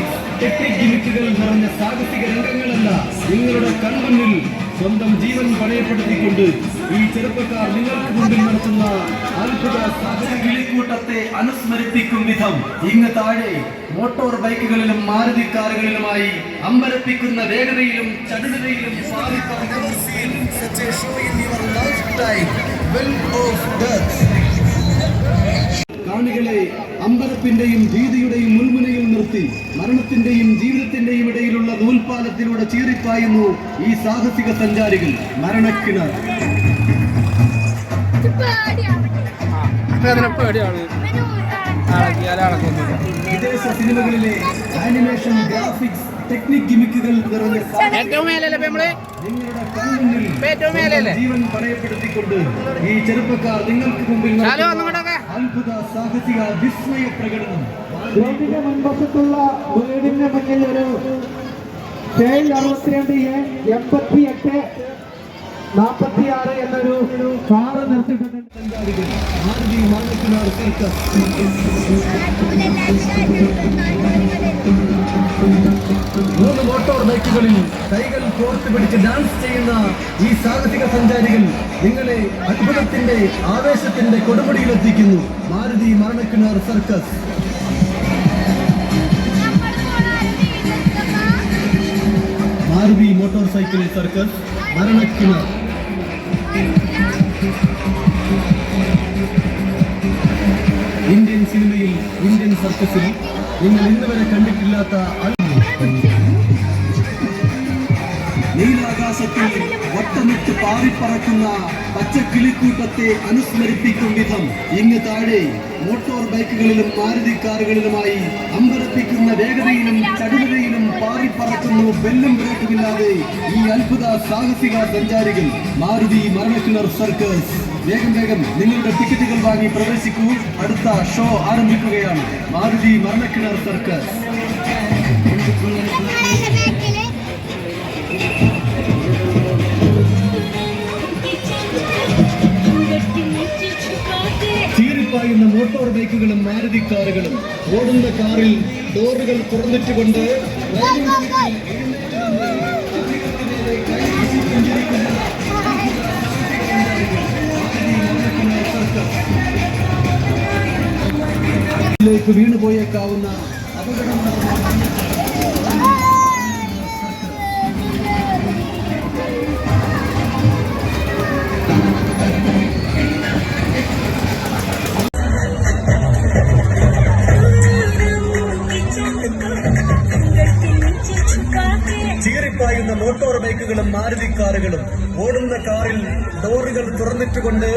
Graphics technique ഗിമിറ്റുകൾ നിറഞ്ഞ സാഹസിക രംഗങ്ങളല്ല നിങ്ങളുടെ കൺമുന്നിൽ സ്വന്തം ജീവൻ പണയപ്പെടുത്തിക്കൊണ്ട് ഈ ചെറുപ്പക്കാർ നിങ്ങൾക്ക് മുമ്പിൽ നടത്തുന്ന അത്ഭുത കിളിക്കൂട്ടത്തെ അനുസ്മരിപ്പിക്കും വിധം ഇങ്ങ് താഴെ മോട്ടോർ ബൈക്കുകളിലും മാരുതി കാറുകളിലുമായി അമ്പരപ്പിക്കുന്ന വേഗതയിലും ചടുലതയിലും പാറിപ്പറന്ന കാണികളെ അമ്പരപ്പിന്റെയും ഭീതിയുടെയും മുൾമുനയിൽ നിർത്തി മരണത്തിന്റെയും ജീവിതത്തിന്റെയും ഇടയിലുള്ള നൂൽപാലത്തിലൂടെ ചീറിപ്പായുന്നു ഈ സാഹസിക സഞ്ചാരികൾ. മരണക്കിണർ. വിദേശ സിനിമകളിലെ ആനിമേഷൻ ഗ്രാഫിക്സ് ടെക്നിക് ഗിമിക്കുകൾ നിറഞ്ഞ നിങ്ങളുടെ ജീവൻ പണയപ്പെടുത്തിക്കൊണ്ട് ഈ ചെറുപ്പക്കാർ നിങ്ങൾക്ക് മുമ്പിൽ അത്ഭുത സാഹസിക വിസ്മയ പ്രകടനം ഗ്രൗണ്ടിന്റെ മുൻവശത്തുള്ള വീടിന്റെ മുന്നിൽ ഒരു കെ അറുപത്തിരണ്ട് എൺപത്തി എട്ട് നാൽപ്പത്തി ആറ് എന്നൊരു കാറ് നിർത്തിയിട്ടുണ്ട് സഞ്ചാരികൾ മാരുതി മാനസിനാർ ബൈക്കുകളിൽ കൈകൾ കോർത്ത് പിടിച്ച് ഡാൻസ് ചെയ്യുന്ന ഈ സാഹസിക സഞ്ചാരികൾ നിങ്ങളെ അത്ഭുതത്തിന്റെ ആവേശത്തിന്റെ കൊടുമുടിയിലെത്തിക്കുന്നു. Maruti മരണക്കിണർ circus. Maruti motor cycle circus മരണക്കിണർ Indian സിനിമയിൽ ഇന്ത്യൻ സർക്കസിൽ നിങ്ങൾ ഇന്നുവരെ കണ്ടിട്ടില്ലാത്ത നീലാകാശത്തിൽ വട്ടമിട്ട് പാറിപ്പറക്കുന്ന പച്ചക്കിളിക്കൂട്ടത്തെ അനുസ്മരിപ്പിക്കും വിധം ഇങ്ങ് താഴെ മോട്ടോർ ബൈക്കുകളിലും മാരുതി കാറുകളിലുമായി അമ്പരപ്പിക്കുന്ന വേഗതയിലും ചടുലതയിലും പാറിപ്പറക്കുന്നു ബെല്ലും ബ്രേക്കുമില്ലാതെ ഈ അത്ഭുത സാഹസിക സഞ്ചാരികൾ. മാരുതി മരണക്കിണർ സർക്കസ്. വേഗം വേഗം നിങ്ങളുടെ ടിക്കറ്റുകൾ വാങ്ങി പ്രവേശിക്കൂ. അടുത്ത ഷോ ആരംഭിക്കുകയാണ്. മാരുതി മരണക്കിണർ സർക്കസ്. മോട്ടോർ ബൈക്കുകളും മാരുതി കാറുകളും ഓടുന്ന കാറിൽ ഡോറുകൾ തുറന്നിട്ടുകൊണ്ട് ിലേക്ക് വീണുപോയേക്കാവുന്ന അപകടം ചീറിപ്പായുന്ന മോട്ടോർ ബൈക്കുകളും മാരുതി കാറുകളും ഓടുന്ന കാറിൽ ഡോറുകൾ തുറന്നിട്ടുകൊണ്ട്